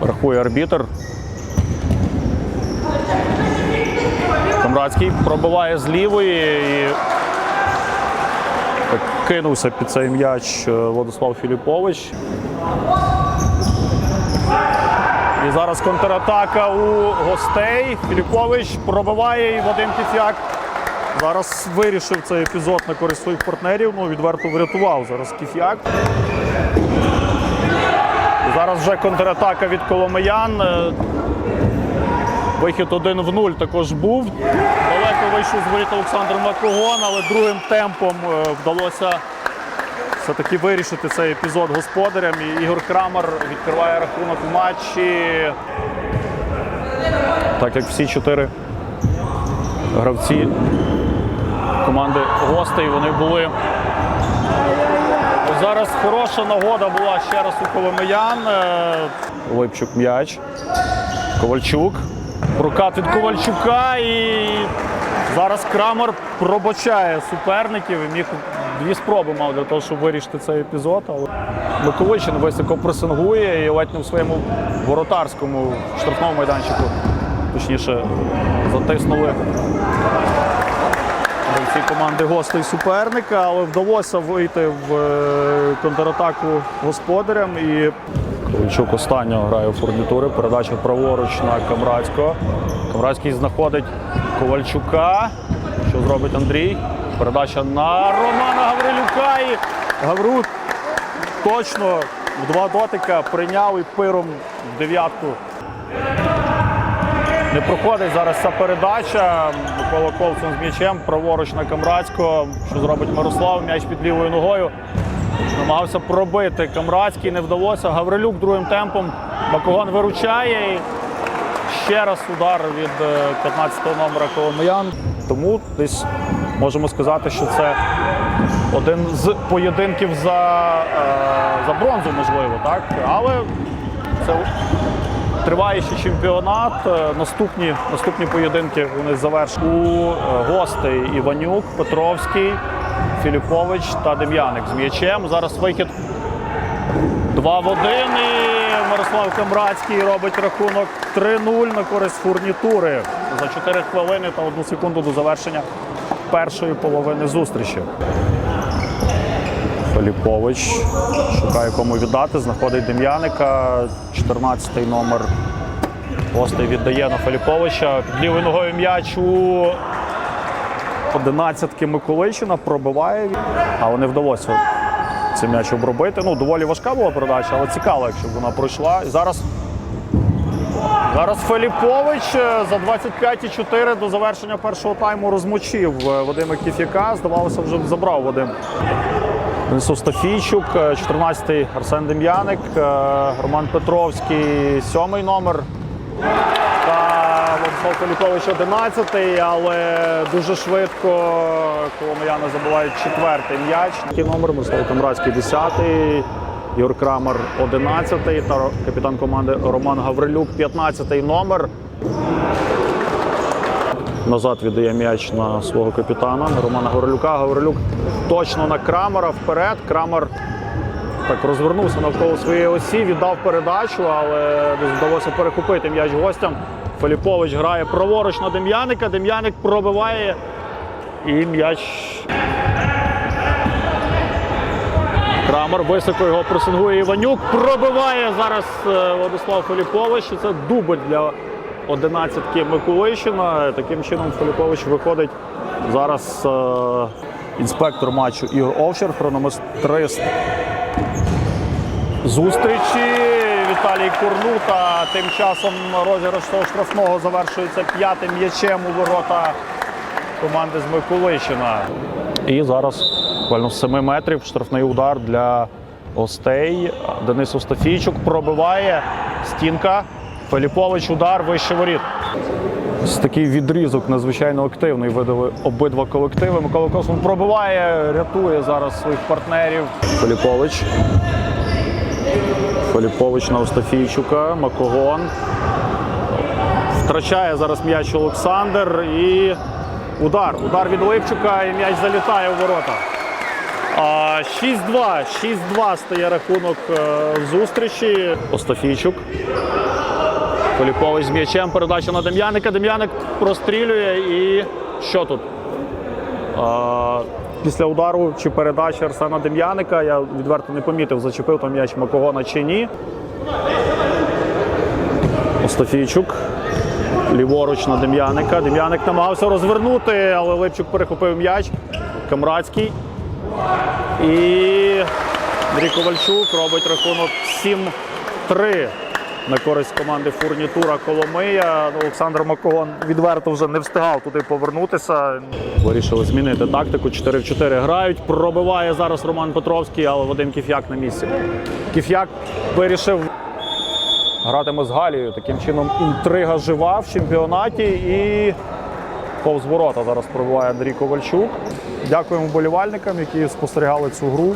Рахує арбітр. Камрадський пробиває з лівої і кинувся під цей м'яч е, Владислав Філіпович. І зараз контратака у гостей. Філіпович пробиває і Вадим Кіфяк зараз вирішив цей епізод на користь своїх партнерів. Ну, відверто врятував зараз Кіфяк. Зараз вже контратака від Коломиян. Е, Вихід один в нуль також був. Далеко вийшов з воріт Олександр Макогон, але другим темпом е, вдалося все-таки вирішити цей епізод господарям. І Ігор Крамер відкриває рахунок в матчі. Так як всі чотири гравці команди гостей вони були. Хороша нагода була ще раз у Коломиян. Е, Липчук м'яч. Ковальчук. Прокат від Ковальчука і зараз Крамер пробачає суперників і міг дві спроби мав для того, щоб вирішити цей епізод. Але Миколичин високо пресингує і ледь не в своєму воротарському штрафному майданчику, точніше, затиснули гравці команди гостей суперника, але вдалося вийти в е, контратаку господарям. І Ковальчук останнього грає у фурнітури. Передача праворуч на Камрадського. Камрадський знаходить Ковальчука. Що зробить Андрій? Передача на Романа Гаврилюка. І Гаврут точно в два дотика прийняв і пиром в дев'ятку не проходить зараз ця передача. Микола Ковцун з м'ячем, праворуч на Камрадського. Що зробить Мирослав? М'яч під лівою ногою. Намагався пробити Камрадський, не вдалося. Гаврилюк другим темпом. Макогон виручає. І ще раз удар від 15-го номера Коломиян. Тому десь можемо сказати, що це один з поєдинків за, е, за бронзу, можливо, так? Але це Триває ще чемпіонат. Е, Наступні, наступні поєдинки вони завершать у е, гостей Іванюк, Петровський, Філіпович та Дем'яник з м'ячем. Зараз вихід 2 в 1 і Мирослав Камрадський робить рахунок 3-0 на користь фурнітури за 4 хвилини та 1 секунду до завершення першої половини зустрічі. Филіпович шукає кому віддати, знаходить Дем'яника, 14-й номер. Гостей віддає на Филіповича. Під лівою ногою м'яч у 11-ки Миколичина пробиває, але не вдалося цей м'яч обробити. Ну, доволі важка була передача, але цікаво, якщо б вона пройшла. І зараз, зараз Филіпович е, за 25,4 до завершення першого тайму розмочив е, Вадима Кіфяка. Здавалося, вже забрав Вадим. Денис Остафійчук, 14-й Арсен Дем'яник, е, Роман Петровський, 7-й номер. Та Владислав Філіпович 11-й, але дуже швидко коломияни забувають четвертий м'яч. Номер Мирослав Камрадський 10-й, Юр Крамер 11-й та капітан команди Роман Гаврилюк 15-й номер. Назад віддає м'яч на свого капітана Романа Гаврилюка. Гаврилюк точно на Крамера вперед. Крамер так розвернувся навколо своєї осі, віддав передачу, але вдалося перехопити м'яч гостям. Филіпович грає праворуч на Дем'яника. Дем'яник пробиває і м'яч. Крамер високо його пресингує Іванюк. Пробиває зараз е, Владислав Филіпович. І Це дубль для 11-ки Миколищина. Таким чином Филіпович виходить зараз е, інспектор матчу Ігор Овчар, хронометрист зустрічі. Віталій Курнута. Тим часом розіграш того штрафного завершується п'ятим м'ячем у ворота команди з Миколищина. І зараз буквально з 7 метрів штрафний удар для гостей. Денис Остафійчук пробиває стінка. Филіпович удар вище воріт. Ось такий відрізок надзвичайно активний видали обидва колективи. Микола Космон пробиває, рятує зараз своїх партнерів. Филіпович. Филіпович на Остафійчука, Макогон. Втрачає зараз м'яч Олександр і удар. Удар від Липчука і м'яч залітає у ворота. 6-2. 6-2 стає рахунок е, зустрічі. Остафійчук. Філіпович з м'ячем. Передача на Дем'яника. Дем'яник прострілює і що тут? А, після удару чи передачі Арсена Дем'яника я відверто не помітив, зачепив там м'яч Макогона чи ні. Остафійчук. Ліворуч на Дем'яника. Дем'яник намагався розвернути, але Липчук перехопив м'яч. Камрадський. І Андрій Ковальчук робить рахунок 7-3 на користь команди Фурнітура Коломия. Олександр Макогон відверто вже не встигав туди повернутися. Вирішили змінити тактику. 4 в 4 грають. Пробиває зараз Роман Петровський, але Вадим Кіф'як на місці. Кіф'як вирішив гратиме з Галією. Таким чином інтрига жива в чемпіонаті і повз ворота зараз пробиває Андрій Ковальчук. Дякуємо вболівальникам, які спостерігали цю гру.